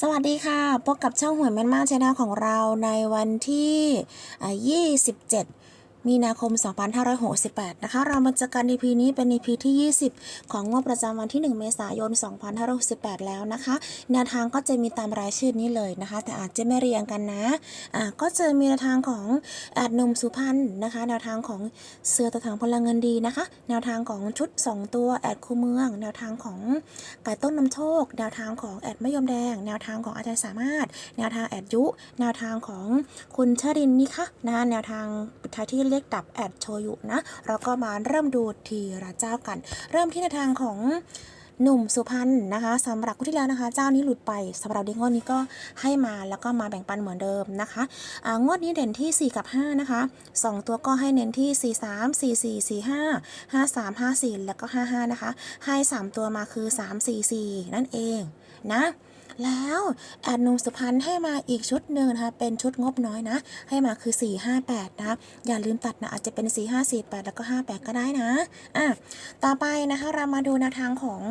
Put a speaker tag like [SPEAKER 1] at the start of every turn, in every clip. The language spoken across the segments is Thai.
[SPEAKER 1] สวัสดีค่ะ พบกับช่องหวยแม่นมากชาแนลของเราในวันที่ 27 มีนาคม 2568 นะคะ เรามาเจอกัน EP นี้เป็น EP ที่ 20 ของงวดประจำวันที่ 1 เมษายน 2568 แล้วนะคะแนวทางก็จะมีตามรายชื่อนี้เลยนะคะ แต่อาจจะไม่เรียงกันนะอ่าก็จะมีแนวทางของแอดนมสุพรรณนะคะ แนวทางของเสือตะถังพลังเงินดีนะคะ แนวทางของชุด 2 ตัวแอดคูเมือง แนวทางของไก่ต้นน้ำโชค แนวทางของแอดมะยมแดง แนวทางของอาจารย์สามารถ แนวทางแอดยุ แนวทางของคุณชรินนี่ค่ะนะแนวทาง ปิดท้ายที่เลขดับแอดโชยุนะ เราก็มาเริ่มดูทีละเจ้ากัน เริ่มที่แนทางของหนุ่มสุพรรณนะคะสำหรับคู่ที่แล้วนะคะ เจ้านี้หลุดไปสำหรับเด็กงวดนี้ก็ให้มาแล้วก็มาแบ่งปันเหมือนเดิมนะคะอ่างวดนี้เด่นที่ 4 กับ 5 นะคะ 2 ตัวก็ให้เน้นที่ 4 3 4 4 4 5 5 3 5 4 แล้วก็ 55 นะคะ ให้ 3 ตัวมาคือ 3 4 4 นั่นเองนะ แล้วแอดนุมสุพรรณให้มาอีกชุดหนึ่งนะคะเป็นชุดงบน้อยนะ ให้มาคือ 4 5 8 นะ อย่าลืมตัดนะ อาจจะเป็น 4 5 4 8 แล้วก็ 58 ก็ได้นะอะต่อไปนะคะเรามาดูแนวทางของ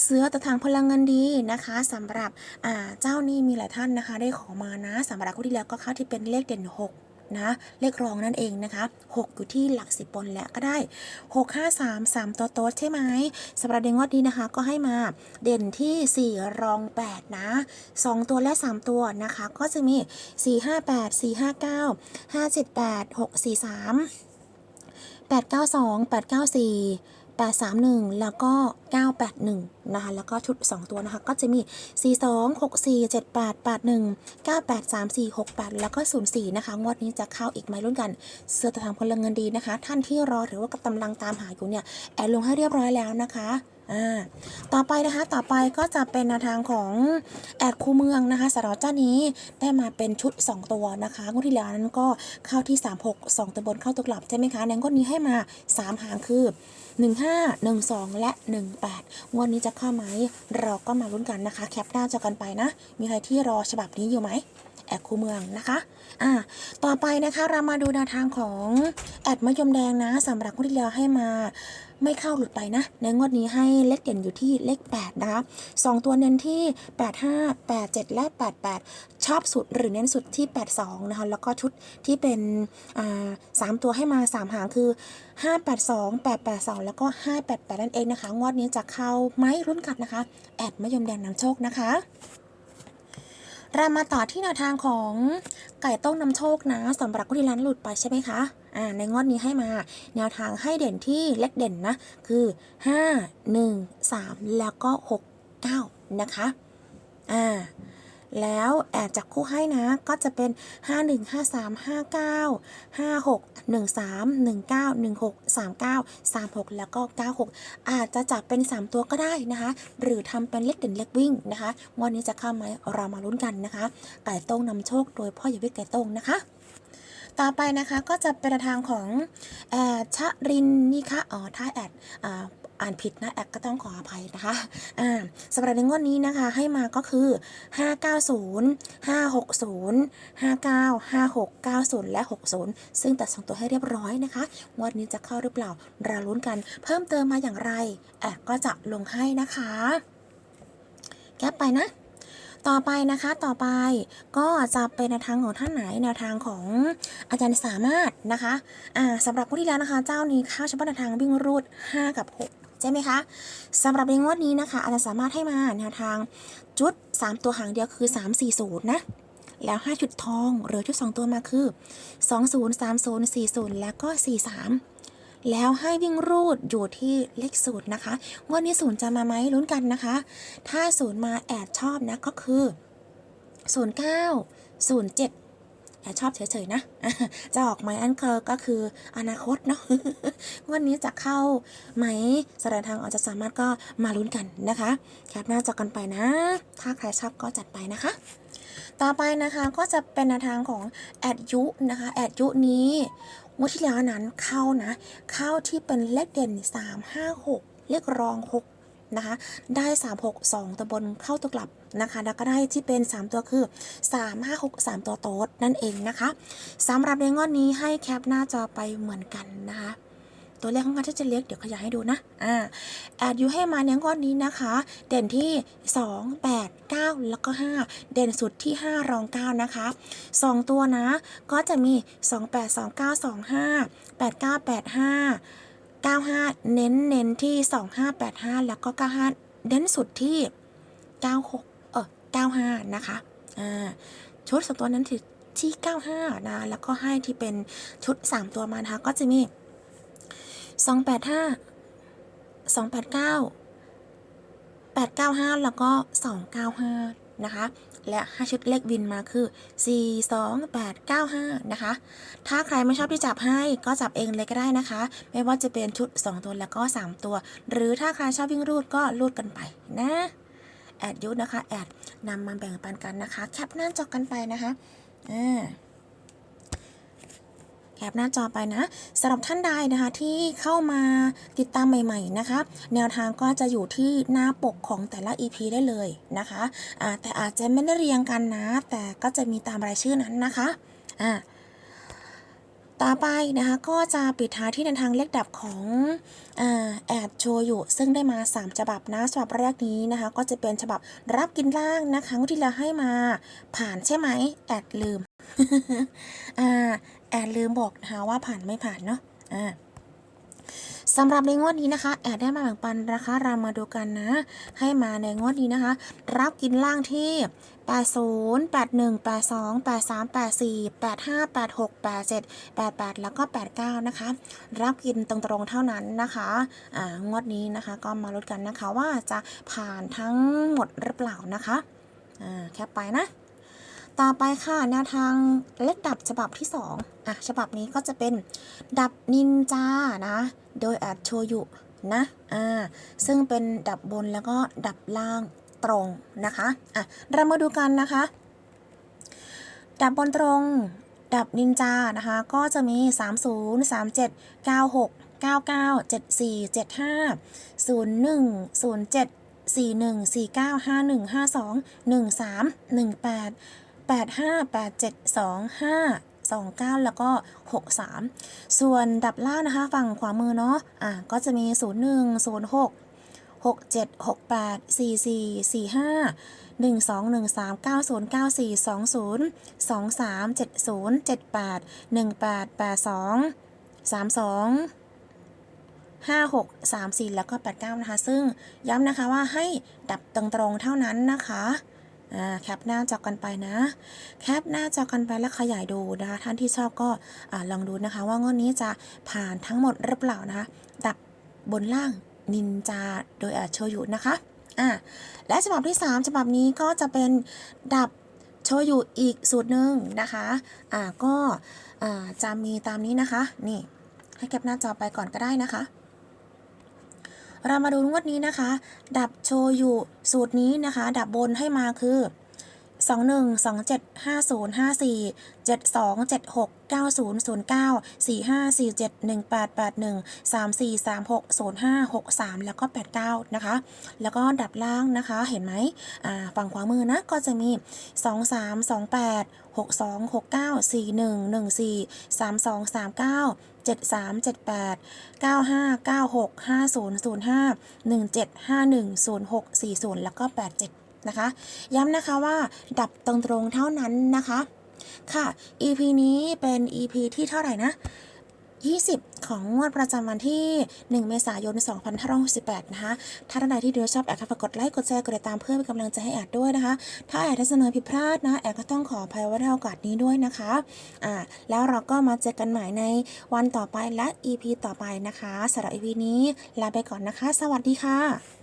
[SPEAKER 1] เสือตะทางพลังเงินดีนะคะสำหรับอ่าเจ้านี่มีหลายท่านนะคะ ได้ขอมานะสำหรับคู่ที่แล้วก็เข้าที่เป็นเลขเด่น 6 นะเลขรองนั่นเองนะคะ 6 อยู่ที่หลักสิบบนแล้วก็ได้ 6 5 3 3 ตัวโต๊ดใช่ไหมสำหรับเดงวดนี้นะคะก็ให้มาเด่นที่ 4 รอง 8 นะ 2 ตัวและ 3 ตัวนะคะ ก็จะมี 4 5 8 4 5 9 5 7 8 6 4 3 8 9 2 8 9 4 831 แล้วก็ 981 นะคะ แล้วก็ชุด 2 ตัวนะคะ ก็จะมี 42 64 78 81 98 34 68 แล้วก็ 04 นะคะ งวดนี้จะเข้าอีกไหมรุ่นกัน เสื้อตะทางพลเงินดีนะคะ ท่านที่รอหรือว่ากำลังตามหาอยู่เนี่ย แอดลงให้เรียบร้อยแล้วนะคะ อ่าต่อไปนะคะต่อไปก็จะเป็นแนวทางของแอดคูเมืองนะคะสำหรับเจ้านี้ได้มาเป็นชุด 2 ตัวนะคะงวดที่แล้วนั้นก็เข้าที่ 36 2ตัวบนเข้าตัวกลับใช่ไหมคะในงวดนี้ให้มา 3 หางคือ 15 12 และ 18 งวดนี้จะเข้าไหมเราก็มาลุ้นกันนะคะ แคปหน้าจอกันไปนะ มีใครที่รอฉบับนี้อยู่ไหมแอดคูเมืองนะคะอ่าต่อไปนะคะเรามาดูแนวทางของแอดมะยมแดงนะสำหรับงวดที่แล้วให้มา ไม่เข้าหลุดไปนะ ในงวดนี้ให้เลขเด่นอยู่ที่เลข 8 นะคะสองตัวเน้นที่ 85 87 และ 88 ชอบสุดหรือเน้นสุดที่ 82 นะคะ แล้วก็ชุดที่เป็นอ่าสามตัวให้มา 3 หางคือ 582 882 แล้วก็ 588 นั่นเองนะคะ งวดนี้จะเข้าไหมรุ่นกัดนะคะ แอดมะยมแดงนำโชคนะคะ เรามาต่อที่แนวทางของไก่ต้มนำโชคนะสำหรับคนที่ร้านหลุดไปใช่ไหมคะอ่าในงวดนี้ให้มา แนวทางให้เด่นที่เลขเด่นนะ คือ 5 1 3 แล้วก็ 6 9 นะคะอ่า แล้วแอดจับคู่ให้นะก็จะเป็น 5 1 5 3 5 9 5 6 1 3 1 9 1 6 3 9 3 6 แล้วก็ 96 อาจจะจับเป็น 3 ตัวก็ได้นะคะ หรือทำเป็นเลขเด่นเลขวิ่งนะคะวันนี้จะเข้าไหมเรามาลุ้นกันนะคะ ไก่โต้งนำโชคโดยพ่ออย่าวิทไก่โต้งนะคะต่อไปนะคะก็จะเป็นทางของแอดชะรินนี่คะอ๋อถ้าแอดอ่า อ่านผิดนะแอดก็ต้องขออภัยนะคะอ่าสำหรับในงวดนี้นะคะให้มาก็คือ 590 560 59 56 90 และ 60 ซึ่งตัดสองตัวให้เรียบร้อยนะคะ งวดนี้จะเข้าหรือเปล่าเราลุ้นกันเพิ่มเติมมาอย่างไร แอดก็จะลงให้นะคะ แก้ไปนะต่อไปนะคะต่อไปก็จะเป็นแนวทางของท่านไหนแนวทางของอาจารย์สามารถนะคะอ่าสำหรับผู้ที่แล้วนะคะ เจ้านี้เข้าเฉพาะแนวทางวิ่งรูด 5 กับ 6 ใช่ไหมคะสำหรับในงวดนี้นะคะอาจารย์สามารถให้มาแนวทางจุด 3 ตัวหางเดียวคือ 3 4 0 นะ แล้ว 5 จุดทองหรือชุด 2 ตัวมาคือ 2 0 3 0 4 0 แล้วก็ 4 3 แล้วให้วิ่งรูดอยู่ที่เลขศูนย์นะคะงวดนี้ศูนย์จะมาไหมลุ้นกันนะคะ ถ้าศูนย์มาแอดชอบนะก็คือ 09 07 แอดชอบเฉยๆนะ จะออกไหมอันเคอร์ก็คืออนาคตเนาะวันนี้จะเข้าไหมสถานทางอาจจะสามารถก็มาลุ้นกันนะคะ แคปหน้าจอกันไปนะ ถ้าใครชอบก็จัดไปนะคะ ต่อไปนะคะก็จะเป็นนทางของแอดยุนะคะแอดยุนี้งวดที่แล้วนั้นเข้านะ เข้าที่เป็นเลขเด่น 3 5 6 เลขรอง 6 นะคะ ได้ 3 6 2 ตัวบนเข้าตัวกลับนะคะ แล้วก็ได้ที่เป็น 3 ตัวคือ 3 5 6 3 ตัวโต๊ดนั่นเองนะคะสำหรับในงวดนี้ให้แคปหน้าจอไปเหมือนกันนะคะตัวเลขค่อนข้างที่จะเล็กเดี๋ยวขยายให้ดูนะ อ่า แอดยูให้มาในงวดนี้นะคะ เด่นที่ 2 8 9 แล้วก็ 5 เด่นสุดที่ 5 รอง 9 นะคะ 2 ตัวนะ ก็จะมี 2 8 2 9 2 5 8 9 8 5 95 เน้นเน้นที่ 2585 แล้วก็ 95 เน้นสุดที่ 96 เออ95 นะคะ อ่า ชุดสองตัวนั้นที่ที่ 95 นะ แล้วก็ให้ที่เป็นชุด 3 ตัวมานะคะ ก็จะมี 285 289 895 แล้วก็ 295 นะคะ และ 5 ชุดเลขวินมาคือ 4 2 8 9 5 นะคะ ถ้าใครไม่ชอบที่จับให้ก็จับเองเลยก็ได้นะคะ ไม่ว่าจะเป็นชุด 2 ตัวแล้วก็ 3 ตัว หรือถ้าใครชอบวิ่งรูดก็รูดกันไปนะแอดยุทธนะคะแอดนำมาแบ่งปันกันนะคะ แคปหน้าจอกันไปนะคะอ่า คปหน้าจอไปนะสำหรับท่านใดนะคะที่เข้ามาติดตามใหม่ๆนะคะแนวทางก็จะอยู่ที่หน้าปกของแต่ละ EP ได้เลยนะคะอ่าแต่อาจจะไม่ได้เรียงกันนะ แต่ก็จะมีตามรายชื่อนั้นนะคะอ่าต่อไปนะคะก็จะปิดท้ายที่ในวทางเลขดับของอแอดโชอยู่ซึ่งได้มา 3 ฉบับนะฉบับแรกนี้นะคะ ก็จะเป็นฉบับรับกินล่างนะคะที่เราให้มาผ่านใช่ไหมแอดลืม อ่าแอดลืมบอกนะคะว่าผ่านไม่ผ่านเนาะอ่าสำหรับในงวดนี้นะคะ แอดได้มาแบ่งปันนะคะเรามาดูกันนะ ให้มาในงวดนี้นะคะ รับกินล่างที่ 80 81 82 83 84 85 86 87 88 แล้วก็ 89 นะคะ รับกินตรงๆเท่านั้นนะคะอ่างวดนี้นะคะก็มาลุ้นกันนะคะว่าจะผ่านทั้งหมดหรือเปล่านะคะอ่าแคปไปนะ ต่อไปค่ะแนวทางเลขดับฉบับที่ 2อะฉบับนี้ก็จะเป็นดับนินจานะ โดยแอดโชยุนะอ่าซึ่งเป็นดับบนแล้วก็ดับล่างตรงนะคะอะเรามาดูกันนะคะ ดับบนตรง ดับนินจานะคะ ก็จะมี 30 37 96 99 74 75 01 07 41 49 51 52 13 18 85 87 25 29 แล้วก็ 63 ส่วนดับล่างนะคะฝั่งขวามือเนาะอะก็จะมี 01 06 67 68 44 45 12 13 90 94 20 23 70 78 18 82 32 56 34 แล้วก็ 89 นะคะ ซึ่งย้ำนะคะว่าให้ดับตรงๆเท่านั้นนะคะ อ่าแคปหน้าจอกันไปนะ แคปหน้าจอกันไปแล้วขยายดูนะคะ ท่านที่ชอบก็อลองดูนะคะ ว่างวดนี้จะผ่านทั้งหมดหรือเปล่านะคะดับบนล่างนินจาโดยอาโชยุนะคะอ่าและฉบับที่ 3 ฉบับนี้ก็จะเป็นดับโชยุอีกสูตรหนึ่งนะคะอ่าก็อ่าจะมีตามนี้นะคะ นี่ให้แคปหน้าจอไปก่อนก็ได้นะคะ เรามาดูงวดนี้นะคะ ดับโชยุสูตรนี้นะคะ ดับบนให้มาคือ 21 27 50 54 72 76 90 09 45 47 18 81 34 36 05 63 แล้วก็ 89 นะคะ แล้วก็ดับล่างนะคะ เห็นไหมอ่าฝั่งขวามือนะ ก็จะมี 23 28 62 69 41 14 32 39 73 78 95 96 50 05 17 51 06 40 แล้วก็ 87 นะคะ ย้ำนะคะว่า ดับตรงๆเท่านั้นนะคะ ค่ะ EP นี้เป็น EP ที่เท่าไหร่นะ 20 ของงวดประจำวันที่ 1 เมษายน 2568 นะคะ ถ้าท่านใดที่ดูชอบแอดก็ฝากกดไลค์ กดแชร์ กดติดตามเพื่อเป็นกำลังใจให้แอดด้วยนะคะ ถ้าแอดได้เสนอผิดพลาดนะ แอดก็ต้องขออภัยไว้ในโอกาสนี้ด้วยนะคะ อ่า แล้วเราก็มาเจอกันใหม่ในวันต่อไปและ EP ต่อไปนะคะสำหรับ EP นี้ลาไปก่อนนะคะ สวัสดีค่ะ